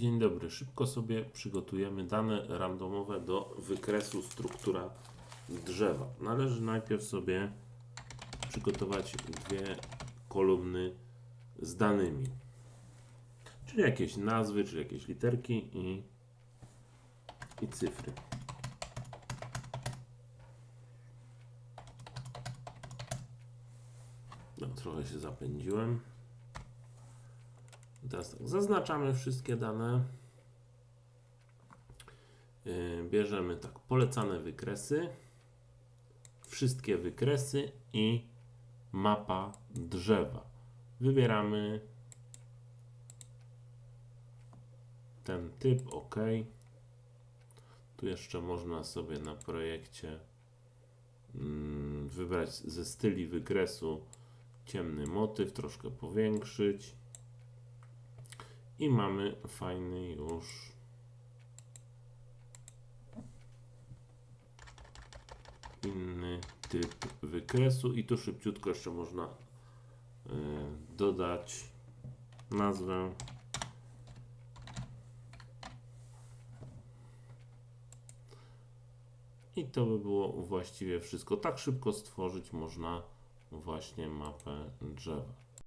Dzień dobry. Szybko sobie przygotujemy dane randomowe do wykresu struktura drzewa. Należy najpierw sobie przygotować dwie kolumny z danymi. Czyli jakieś nazwy, czyli jakieś literki i, i cyfry. No, trochę się zapędziłem. Teraz tak, zaznaczamy wszystkie dane. Yy, Bierzemy tak, polecane wykresy, wszystkie wykresy i mapa drzewa. Wybieramy ten typ OK. Tu jeszcze można sobie na projekcie mm, wybrać ze styli wykresu ciemny motyw, troszkę powiększyć. I mamy fajny już inny typ wykresu i tu szybciutko jeszcze można y, dodać nazwę i to by było właściwie wszystko. Tak szybko stworzyć można właśnie mapę drzewa.